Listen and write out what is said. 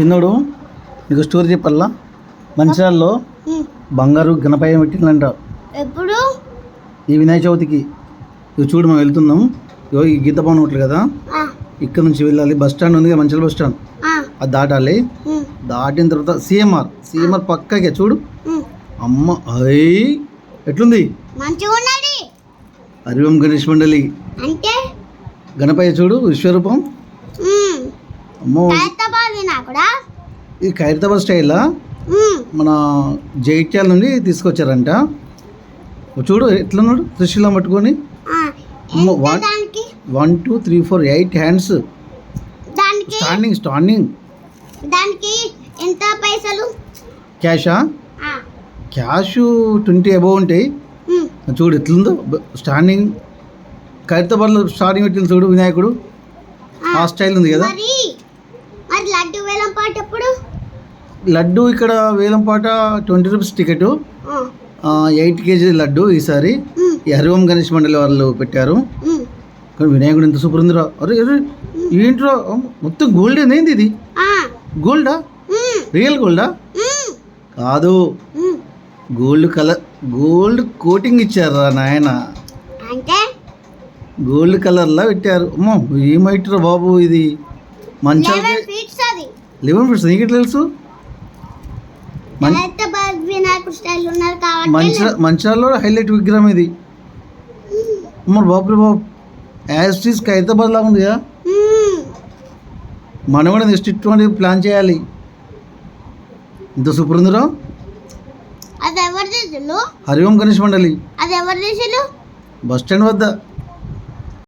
చిన్నోడు నీకు స్టోరీ చెప్పల్లా మంచిర్యాలలో ఉమ్. బంగారు గణపయ్య పెట్టిందంట ఎప్పుడు? ఈ వినాయక చవితికి. ఇవి చూడు మనం వెళ్తున్నాం. ఇగో ఈ గీత భవన్ హోటల్ కదా? ఇక్కడ నుంచి వెళ్ళాలి. బస్ స్టాండ్ ఉంది కదా? Mancherial bus stand. అది దాటాలి. దాటిన తర్వాత సిఎంఆర్. సిఎంఆర్ పక్కకే చూడు. అమ్మ అయ్యి. ఎట్లుంది? హరివం గణేష్ మండలి. అంటే? గణపయ్య చూడు విశ్వరూపం. అమ్మో. ఖైరతాబాద్ స్టైలా? మన జైత్యాల నుండి తీసుకొచ్చారంట. చూడు ఎట్లున్నాడు త్రిశూలం పట్టుకొని? దానికి? One two three four eight hands. Standing standing. దానికి ఎంత పైసలు? క్యాషా? క్యాష్ ట్వంటీ అబౌవ్ ఉంటాయి. చూడు ఎట్లుందో. స్టాండింగ్. ఖైరతాబాద్లో స్టార్టింగ్ పెట్టింది చూడు వినాయకుడు. ఆ. స్టైల్ ఉంది కదా? మరి లడ్డు వేలం పాట ఎప్పుడు? లడ్డు ఇక్కడ వేలంపాట twenty rupees ticket. Eight KG laddu ఈసారి. హరివం గణేష్ మండలి వాళ్ళు పెట్టారు. వినాయకుడు ఎంత సూపర్ ఉందిరా. అరే అరే ఏంట్రా? మొత్తం గోల్డ్ ఏంది ఇది? గోల్డా రియల్ గోల్డా కాదు. గోల్డ్ కలర్ గోల్డ్ కోటింగ్ ఇచ్చారా నాయన. అంటే? గోల్డ్ కలర్లా పెట్టారు. అమ్మో ఏమైట్రా బాబు ఇది? మంచి లెవెన్ ఫీట్స్ అది. లెవెన్ ఫిట్స్ నీకు ఎట్లా తెలుసు? మం- ఖైరతాబాద్ వినాయకుడు స్టైల్ ఉన్నారు కాబట్టి మంచి మంచాల్లో హైలైట్ విగ్రహం ఇది. అమ్మ బాబు బాబు. యాజ్ టీస్ హైదరాబాద్ లాగా ఉంది కదా? మనం కూడా నెక్స్ట్ ఇటువంటి ప్లాన్ చేయాలి. ఇంత సూపర్ ఉందిరా హరిఓం గణేష్ మండలి. బస్ స్టాండ్ వద్ద.